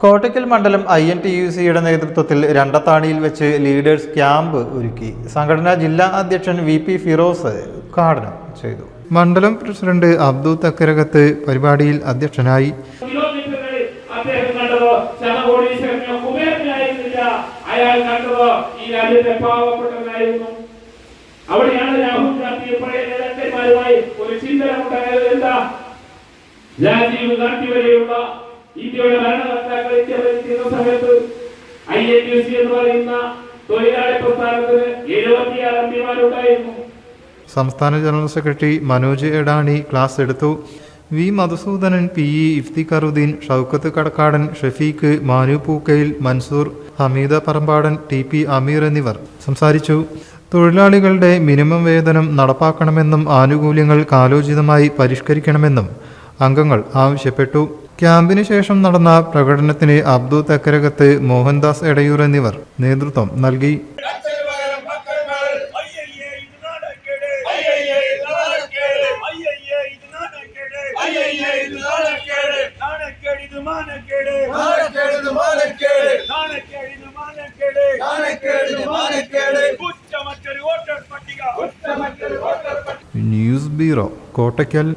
കോട്ടയ്ക്കൽ മണ്ഡലം I N T U സിയുടെ നേതൃത്വത്തിൽ രണ്ടത്താണിയിൽ വെച്ച് ലീഡേഴ്സ് ക്യാമ്പ് ഒരുക്കി. സംഘടനാ ജില്ലാ അധ്യക്ഷൻ വി പി ഫിറോസ് ഉദ്ഘാടനം ചെയ്തു. മണ്ഡലം പ്രസിഡന്റ് അബ്ദു തക്കരകത്ത് പരിപാടിയിൽ അധ്യക്ഷനായി അവിടെയാണ് രാഹുൽ ഗാന്ധി പഴയ നേതാക്കന്മാരുമായി ഒരു ചിന്തന ഉണ്ടായത് എന്താ? രാജീവ് ഗാന്ധി വരെയുള്ള ഇന്ത്യയുടെ ഭരണകർത്താക്കൾ ഇന്ത്യ സമയത്ത് ഐ എ യു സി എന്ന് പറയുന്ന തൊഴിലാളി പ്രസ്ഥാനത്തിന് എഴുപത്തിയാറ് എം പിമാരുണ്ടായിരുന്നു സംസ്ഥാന general secretary Manoj Edani class എടുത്തു. V Madhusoodanan P E Iftikharuddin Shoukath Kadakkadan Shafeeq Manu Pookkayil Mansoor Hameeda Parambadan T P Ameer എന്നിവർ സംസാരിച്ചു. തൊഴിലാളികളുടെ മിനിമം വേതനം നടപ്പാക്കണമെന്നും ആനുകൂല്യങ്ങൾ കാലോചിതമായി പരിഷ്കരിക്കണമെന്നും അംഗങ്ങൾ ആവശ്യപ്പെട്ടു. ക്യാമ്പിന് ശേഷം നടന്ന പ്രകടനത്തിന് അബ്ദു തക്കരകത്ത് മോഹൻദാസ് എടയൂർ എന്നിവർ നേതൃത്വം നൽകി. News bureau Kottakkal.